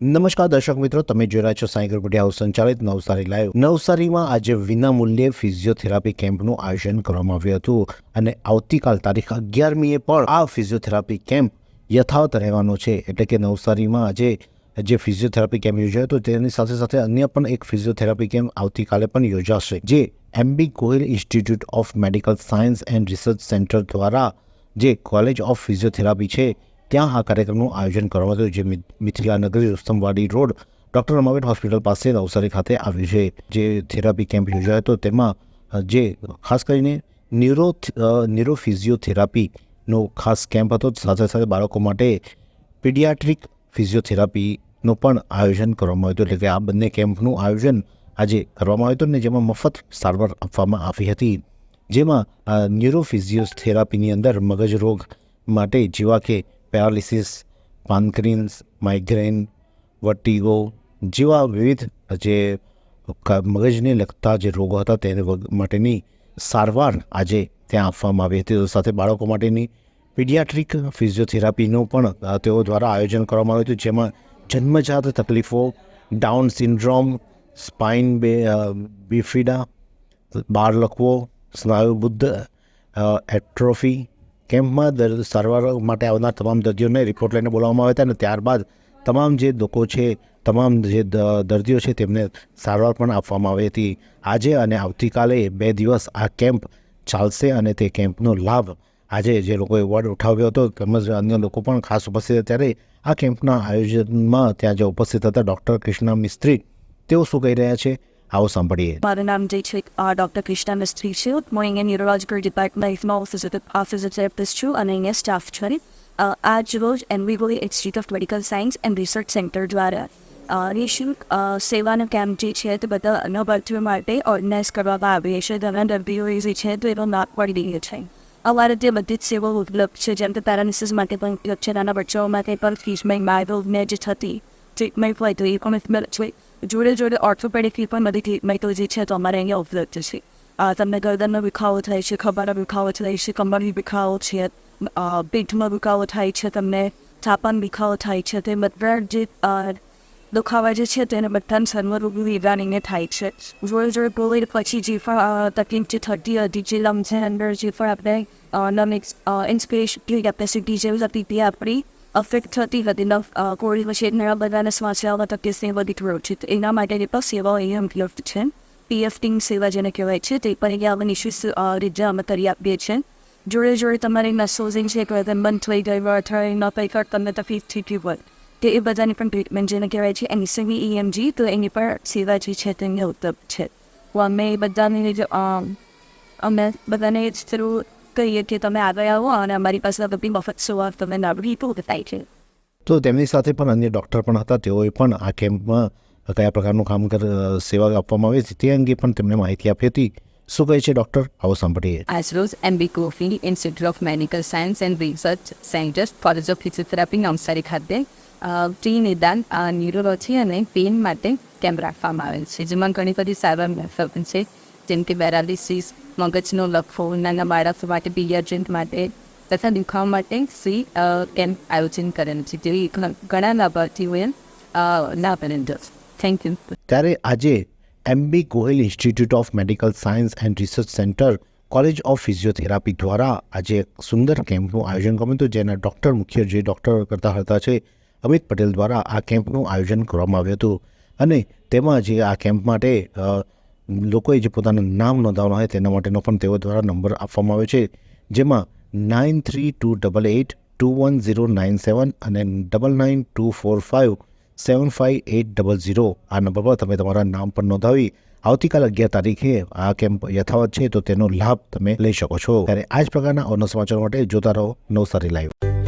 નમસ્કાર દર્શક મિત્રો, તમે જોઈ રહ્યા છો સાંઈ હાઉસ સંચાલિત નવસારી લાઈવ નવસારીમાં આજે વિનામૂલ્યે ફિઝિયોથેરાપી કેમ્પનું આયોજન કરવામાં આવ્યું હતું અને આવતીકાલ તારીખ અગિયારમીએ પણ આ ફિઝિયોથેરાપી કેમ્પ યથાવત રહેવાનો છે. એટલે કે નવસારીમાં આજે જે ફિઝિયોથેરાપી કેમ્પ યોજાયો હતો, તેની સાથે સાથે અન્ય પણ એક ફિઝિયોથેરાપી કેમ્પ આવતીકાલે પણ યોજાશે, જે MB Goyal institute of medical science and research centre દ્વારા જે કોલેજ ઓફ ફિઝિયોથેરાપી છે ત્યાં આ કાર્યક્રમનું આયોજન કરવામાં આવ્યું, જે Mithila Nagari Rustamwadi road doctor Ramavet hospital પાસે નવસારી ખાતે આવ્યું છે. જે થેરાપી કેમ્પ યોજાયો હતો, તેમાં જે ખાસ કરીને ન્યુરો ન્યુરો ફિઝિયોથેરાપીનો ખાસ કેમ્પ હતો, સાથે સાથે બાળકો માટે પીડિયાટ્રિક ફિઝિયોથેરાપીનું પણ આયોજન કરવામાં આવ્યું હતું. એટલે કે આ બંને કેમ્પનું આયોજન આજે કરવામાં આવ્યું હતું ને જેમાં મફત સારવાર આપવામાં આવી હતી. જેમાં ન્યુરોફિઝિયોથેરાપીની અંદર મગજ રોગ માટે જેવા કે પેરાલિસિસ, પાનક્રિન્સ, માઇગ્રેન, વર્ટિગો જેવા વિવિધ જે મગજને લગતા જે રોગો હતા તેને માટેની સારવાર આજે ત્યાં આપવામાં આવી હતી. સાથે બાળકો માટેની પીડિયાટ્રિક ફિઝિયોથેરાપીનું પણ તેઓ દ્વારા આયોજન કરવામાં આવ્યું હતું, જેમાં જન્મજાત તકલીફો, ડાઉન સિન્ડ્રોમ, સ્પાઇન બે બિફિડા લખવો સ્નાયુબુદ્ધ એટ્રોફી કેમ્પમાં દર સારવાર માટે આવનાર તમામ દર્દીઓને રિપોર્ટ લઈને બોલાવવામાં આવ્યા હતા અને ત્યારબાદ તમામ જે લોકો છે, તમામ જે દર્દીઓ છે તેમને સારવાર પણ આપવામાં આવી હતી. આજે અને આવતીકાલે બે દિવસ આ કેમ્પ ચાલશે અને તે કેમ્પનો લાભ આજે જે લોકોએ વોર્ડ ઉઠાવ્યો હતો તેમજ અન્ય લોકો પણ ખાસ ઉપસ્થિત ત્યારે આ કેમ્પના આયોજનમાં ત્યાં જે ઉપસ્થિત હતા ડૉક્ટર કૃષ્ણા મિસ્ત્રી તેઓ શું કહી રહ્યા છે? આવો સાંભળીએ મારું નામ જે છે ડોક્ટર કૃષ્ણા મિસ્ત્રી છે. હું અહીંયા ન્યુરોલોજીકલ ડિપાર્ટમેન્ટમાં ફિઝિયોથેરાપિસ્ટ છું અને અહીંયા સ્ટાફ છું. આજ રોજ એનવીગોલી institute of medical science and research centre દ્વારા નિઃશુલ્ક સેવાનો કેમ્પ જે છે તે બધા અનુભર્તીઓ માટે ઓર્ગેનાઇઝ કરવામાં આવે છે. ઘણા દર્દીઓ જે છે તો એનો લાભ પડી રહ્યો છે. અમારે તે બધી જ સેવાઓ ઉપલબ્ધ છે, જેમ કે પેરાલિસિસ માટે પણ ઉપલબ્ધ છે. નાના બચ્ચાઓ માટે પણ ફીસમાં માયરોગને જે થતી ટ્રીટમેન્ટ હોય તો એ પણ ઉપલબ્ધ છે જોડે જોડે ઓર્થોપેડિકલી પણ બધી ટ્રીટમેન્ટો જે છે તો અમારે અહીંયા ઉપલબ્ધ છે. તમને ગરદનનો દુખાવો થાય છે ખભાનો દુખાવો થાય છે કમરની દુખાવો છે અ, પીઠમાં દુખાવો થાય છે તમને થાપાનો દુખાવો થાય છે તે બધા જે દુખાવા જે છે તેને બધાને સર્વરોગ નિવારીને થાય છે. જોડે જોડે કોવિડ પછી જે પણ તકલીફ જે થતી હતી જે લમ્સ અંદર જે પણ આપણે ઇન્સ્પિરેશન કેપેસિટી જેવી હતી તે આપણી અફેક્ટ થતી હતી કોવિડ પછી ઘણા બધાને શ્વાસ લેવામાં તકલીફ ને બધી થયો છે તો એના માટેની પણ સેવાઓ અહીંયા ઉપલબ્ધ છે પીએફટી સેવા જેને કહેવાય છે તે પણ અહીંયા અમે નિશ્ચિત રીતે અમે કરી આપીએ છીએ જોડે જોડે તમારી મેસોઝિંગ છે કે બંધ થઈ ગઈ હોય અથવા એના પૈકી તમને તકલીફ થતી હોય તે એ બધાની પણ ટ્રીટમેન્ટ જેને કહેવાય છે એનસીવી ઈએમજી તો એની પણ સેવા જે છે તેને ઉપલબ્ધ છે અમે બધાને અમે બધાને જ થ્રુ કહીએ કે તમે આગળ આવો અને અમારી પાસે બધી મફત સેવા તમે નબળી પૂર્ણ થાય છે. તો તેમની સાથે પણ અન્ય ડૉક્ટર પણ હતા તેઓએ પણ આ કેમ્પમાં કયા પ્રકારનું કામ કર સેવા આપવામાં આવે છે તે અંગે પણ તેમને માહિતી આપી હતી. શું કહે છે ડૉક્ટર? આવો સાંભળીએ. Well as MB Cofield Institute of Medical Science and Research Center, College of Physiotherapy, Navsari ખાતે પ્રી નિદાન ન્યુરોલોજી અને પેઇન માટે કેમ્પ રાખવામાં આવેલ છે જેમાં ઘણી બધી સારવાર છે. જેમ કે પેરાલિસિસ, મગજનો લખો નાના બાળકો માટે પીડિયાટ્રિક માટે તથા દુખાવા માટે સી કેમ્પ આયોજન કરેલું છે જેવી ઘણા લાભાર્થીઓએ લાભ લીધો થેન્ક યુ ત્યારે આજે MB Gohil institute of medical science and research centre, college of physiotherapy દ્વારા આજે એક સુંદર કેમ્પનું આયોજન કર્યું હતું, જેના ડૉક્ટર મુખ્ય જે ડૉક્ટર કરતા હતા છે, અમિત પટેલ દ્વારા આ કેમ્પનું આયોજન કરવામાં આવ્યું હતું. અને તેમાં જે આ કેમ્પ માટે લોકોએ જે પોતાનું નામ નોંધાવવાનું હોય તેના માટેનો પણ તેઓ દ્વારા નંબર આપવામાં આવ્યો છે, જેમાં nine three two double eight two one zero nine seven અને double nine two four five seven five eight double zero આ નંબર પર તમે તમારા નામ પણ નોંધાવી આવતીકાલ અગિયાર તારીખે આ કેમ્પ યથાવત છે, તો તેનો લાભ તમે લઈ શકો છો. ત્યારે આ જ પ્રકારના અન્ય સમાચાર માટે જોતા રહો નવસારી લાઈવ